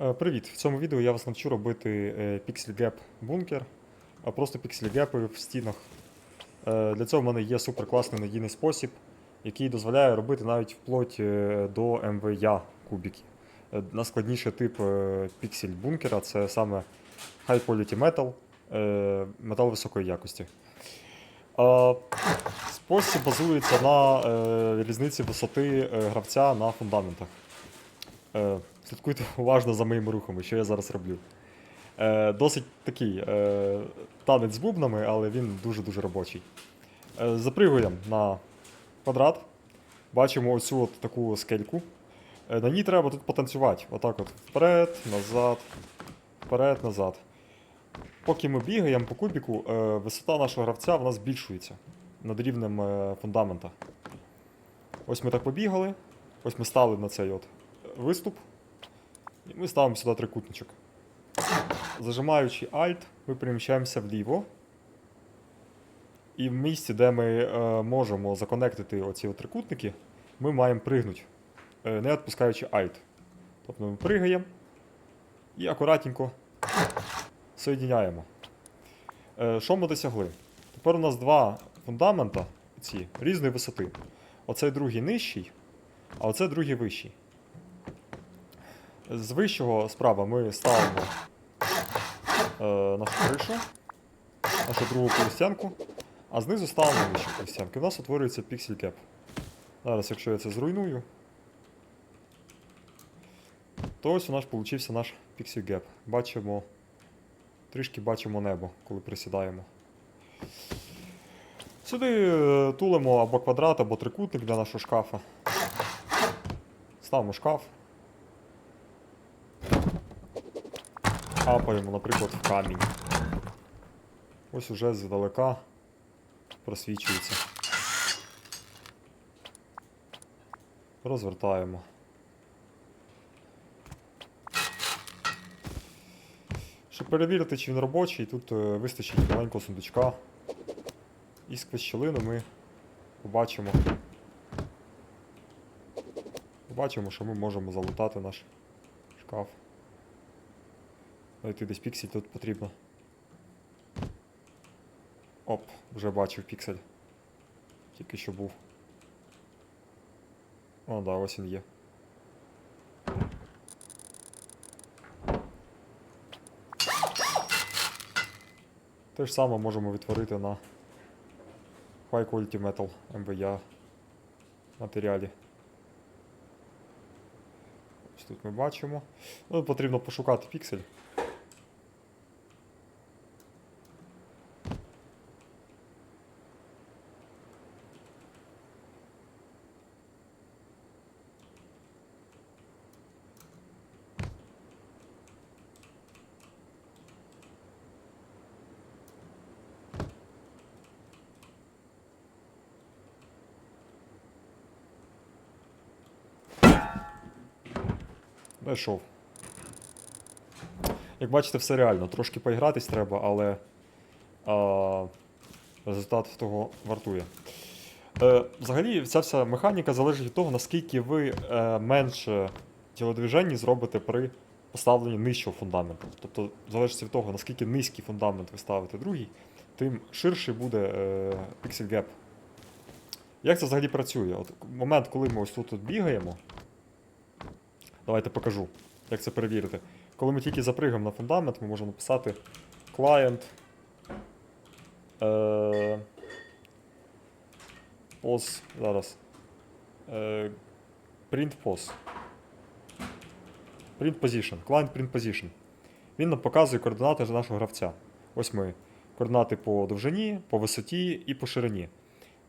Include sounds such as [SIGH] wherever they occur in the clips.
Е, Привіт! В цьому відео я вас навчу робити е, Pixel Gap бункер, а просто Pixel Gap в стінах. Е, Для цього в мене є суперкласний надійний спосіб, який дозволяє робити навіть вплоть е, до МВЯ кубики. Е, Найскладніший тип е, піксель бункера це саме High Quality Metal, е, метал високої якості. Е, Спосіб базується на е, різниці висоти е, гравця на фундаментах. Е, Слідкуйте [LAUGHS] уважно за моїми рухами, що я зараз роблю. Е, Досить такий е, танець з бубнами, але він дуже-дуже робочий. Запригуємо на квадрат. Бачимо оцю от таку скельку. На ній треба тут потанцювати. Отак от вперед, назад, вперед, назад. Поки ми бігаємо по кубіку, висота нашого гравця вона збільшується над рівнем фундамента. Ось ми так побігали. Ось ми стали на цей от виступ. І ми ставимо сюди трикутничок. Зажимаючи Alt, ми переміщаємося вліво. І в місці, де ми е, можемо законектити оці трикутники, ми маємо пригнути, е, не відпускаючи Alt. Тобто ми пригаємо і акуратненько соєдиняємо. Е, що ми досягли? Тепер у нас два фундамента ці різної висоти. Оцей другий нижчий, а оце другий вищий. З вищого справа ми ставимо е, нашу кришу, нашу другу полустянку, а знизу ставимо вищу полустянку. У нас утворюється піксель кеп. Зараз, якщо я це зруйную, то ось у нас получився наш піксель геп. Бачимо, трішки бачимо небо, коли присідаємо. Сюди е, тулимо або квадрат, або трикутник для нашого шкафа. Ставимо шкаф. Капаємо, наприклад, в камінь. Ось уже здалека просвічується. Розвертаємо. Щоб перевірити, чи він робочий, тут е, вистачить маленького сундучка. І сквозь щілину ми побачимо. Побачимо, що ми можемо залутати наш шкаф. Знайти десь піксель тут потрібно. Оп, вже бачив піксель. Тільки що був. О, да, ось він є. Те ж саме можемо відтворити на High Quality Metal MVA матеріалі. Ось тут ми бачимо. Ну, потрібно пошукати піксель. Знайшов. Як бачите, все реально. Трошки поігратись треба, але а, результат того вартує. Е, взагалі, ця вся механіка залежить від того, наскільки ви е, менше тілодвіжень зробите при поставленні нижчого фундаменту. Тобто, залежить від того, наскільки низький фундамент ви ставите другий, тим ширший буде е, pixel gap. Як це взагалі працює? От момент, коли ми ось тут, тут бігаємо. Давайте покажу, як це перевірити. Коли ми тільки запригаємо на фундамент, ми можемо написати client е, pos, зараз. Е, print pos. Print position. Client print position. Він нам показує координати нашого гравця. Ось ми координати по довжині, по висоті і по ширині.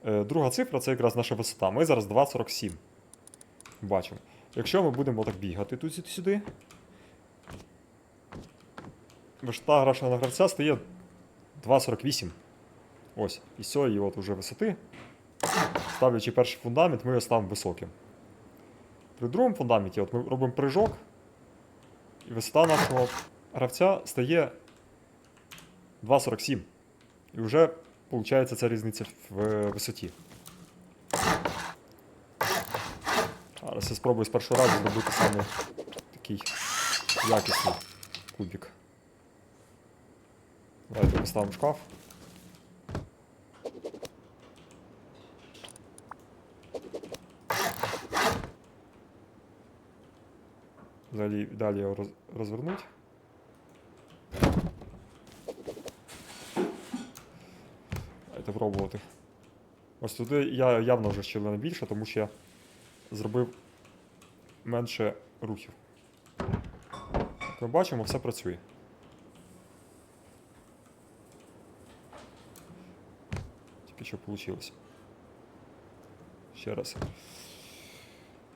Е, друга цифра це якраз наша висота. Ми зараз 2,47. Бачимо. Якщо ми будемо так бігати тут сюди, висота грашного гравця стає 2,48. Ось. І з цієї от уже висоти, ставлячи перший фундамент, ми його ставимо високим. При другому фундаменті от ми робимо прыжок, і висота нашого гравця стає 2,47. І вже виходить ця різниця в висоті. Зараз я спробую з першого разу зробити саме такий якісний кубик. Давайте поставимо шкаф. Далі, далі його роз, розвернуть. Давайте пробувати. Ось туди я явно вже щілина більше, тому що я зробив менше рухів. Як ми бачимо, все працює. Тільки що вийшло. Ще раз.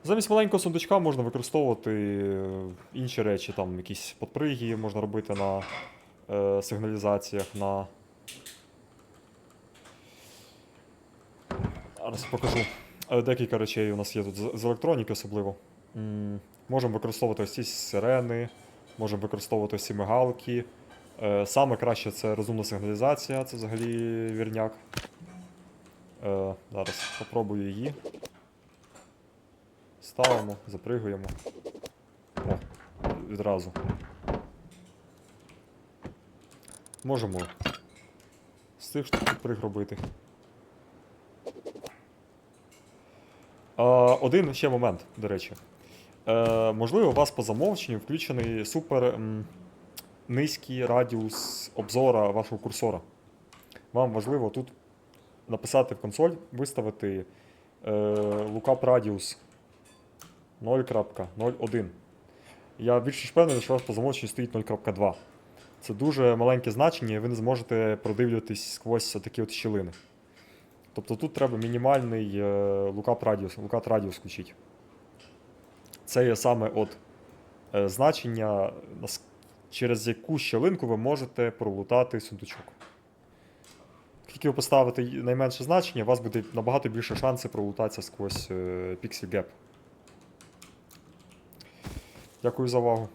Замість маленького сундучка можна використовувати е, інші речі, там якісь подприги можна робити на е, сигналізаціях, на. Зараз покажу. Декілька речей у нас є тут з- електроніки особливо. Можемо використовувати ось ці сирени, можемо використовувати ось ці мигалки. Е, Саме краще це розумна сигналізація, це взагалі вірняк. Е, Зараз попробую її. Ставимо, запригуємо. О, відразу. Можемо з цих штук підприг робити. Е, один ще момент, до речі. Е, можливо, у вас по замовченню включений супер м, низький радіус обзора вашого курсора. Вам важливо тут написати в консоль, виставити е, lookup radius 0.01. Я більш ніж впевнений, що у вас по замовченню стоїть 0.2. Це дуже маленьке значення, і ви не зможете продивлюватись сквозь такі от щілини. Тобто тут треба мінімальний е, lookup radius, lookup radius включити. Це є саме от е, значення, через яку щілинку ви можете пролутати сундучок. Тільки ви поставите найменше значення, у вас буде набагато більше шанси пролутатися сквозь е, Pixel Gap. Дякую за увагу.